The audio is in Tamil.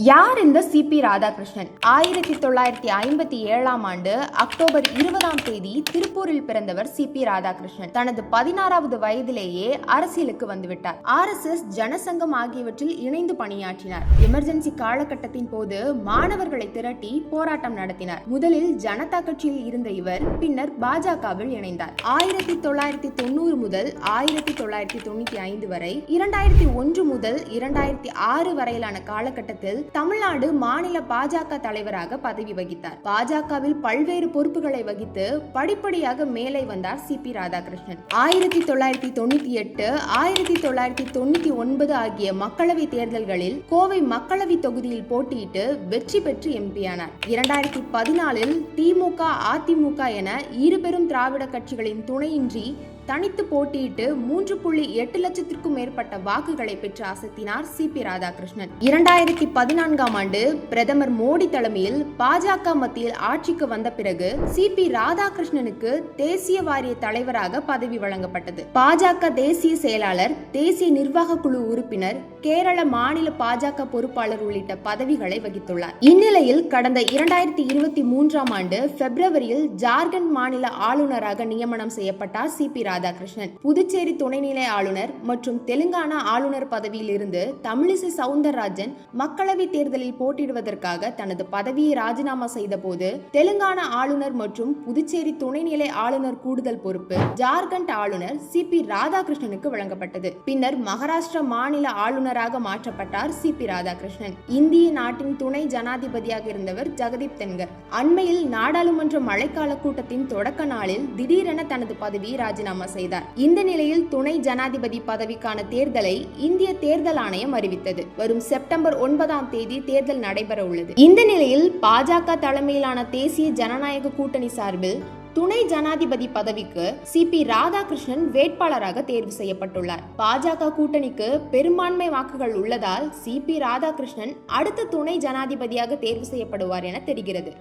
யார் இந்த சிபி ராதாகிருஷ்ணன்? ஆயிரத்தி தொள்ளாயிரத்தி ஐம்பத்தி ஏழாம் ஆண்டு அக்டோபர் இருபதாம் தேதி திருப்பூரில் பிறந்தவர் சிபி ராதாகிருஷ்ணன். தனது பதினாறாவது வயதிலேயே அரசியலுக்கு வந்துவிட்டார். ஆர்எஸ்எஸ் ஜனசங்கம் ஆகியவற்றில் இணைந்து பணியாற்றினார். எமர்ஜென்சி காலகட்டத்தின் போது மாணவர்களை திரட்டி போராட்டம் நடத்தினார். முதலில் ஜனதா கட்சியில் இருந்த இவர் பின்னர் பாஜகவில் இணைந்தார். ஆயிரத்தி தொள்ளாயிரத்தி தொண்ணூறு முதல் ஆயிரத்தி தொள்ளாயிரத்தி தொண்ணூத்தி ஐந்து வரை இரண்டாயிரத்தி ஒன்று முதல் இரண்டாயிரத்தி ஆறு வரையிலான காலகட்டத்தில் தமிழ்நாடு மாநில பாஜக தலைவராக பதவி வகித்தார். பாஜகவில் பல்வேறு பொறுப்புகளை வகித்து படிப்படியாக மேலே வந்தார் சி பி ராதாகிருஷ்ணன். ஆயிரத்தி தொள்ளாயிரத்தி தொண்ணூத்தி எட்டு ஆயிரத்தி தொள்ளாயிரத்தி தொண்ணூத்தி ஒன்பது ஆகிய மக்களவை தேர்தல்களில் கோவை மக்களவை தொகுதியில் போட்டியிட்டு வெற்றி பெற்று எம்பியானார் இரண்டாயிரத்தி பதினாலில் திமுக அதிமுக என இரு பெரும் திராவிட கட்சிகளின் துணையின்றி தனித்து போட்டியிட்டு மூன்று புள்ளி எட்டு லட்சத்திற்கும் மேற்பட்ட வாக்குகளை பெற்று அசத்தினார் சி பி ராதாகிருஷ்ணன். இரண்டாயிரத்தி பதினான்காம் ஆண்டு பிரதமர் மோடி தலைமையில் பாஜக மத்தியில் ஆட்சிக்கு வந்த பிறகு சி பி ராதாகிருஷ்ணனுக்கு தேசிய வாரிய தலைவராக பதவி வழங்கப்பட்டது. பாஜக தேசிய செயலாளர் தேசிய நிர்வாக குழு உறுப்பினர் கேரள மாநில பாஜக பொறுப்பாளர் உள்ளிட்ட பதவிகளை வகித்துள்ளார். இந்நிலையில் கடந்த இரண்டாயிரத்தி இருபத்தி மூன்றாம் ஆண்டு பிப்ரவரியில் ஜார்க்கண்ட் மாநில ஆளுநராக நியமனம் செய்யப்பட்டார் சி பி ராதாகிருஷ்ணன். புதுச்சேரி துணைநிலை ஆளுநர் மற்றும் தெலுங்கானா ஆளுநர் பதவியில் இருந்து தமிழிசை சவுந்தரராஜன் மக்களவை தேர்தலில் போட்டியிடுவதற்காக தனது பதவியை ராஜினாமா செய்த போது தெலுங்கானா ஆளுநர் மற்றும் புதுச்சேரி துணைநிலை ஆளுநர் கூடுதல் பொறுப்பு ஜார்க்கண்ட் ஆளுநர் சி பி ராதாகிருஷ்ணனுக்கு வழங்கப்பட்டது. பின்னர் மகாராஷ்டிரா மாநில ஆளுநராக மாற்றப்பட்டார் சி பி ராதாகிருஷ்ணன். இந்திய நாட்டின் துணை ஜனாதிபதியாக இருந்தவர் ஜெகதீப் தென்கர். அண்மையில் நாடாளுமன்ற மழைக்கால கூட்டத்தின் தொடக்க நாளில் திடீரென தனது பதவியை ராஜினாமா ராஜினாமா செய்தார். இந்த நிலையில் துணை ஜனாதிபதி பதவிக்கான தேர்தலை இந்திய தேர்தல் ஆணையம் அறிவித்தது. வரும் செப்டம்பர் ஒன்பதாம் தேதி தேர்தல் நடைபெற உள்ளது. இந்த நிலையில் பாஜக தலைமையிலான தேசிய ஜனநாயக கூட்டணி சார்பில் துணை ஜனாதிபதி பதவிக்கு சி பி ராதாகிருஷ்ணன் வேட்பாளராக தேர்வு செய்யப்பட்டுள்ளார். பாஜக கூட்டணிக்கு பெரும்பான்மை வாக்குகள் உள்ளதால் சி பி ராதாகிருஷ்ணன் அடுத்த துணை ஜனாதிபதியாக தேர்வு செய்யப்படுவார் என தெரிகிறது.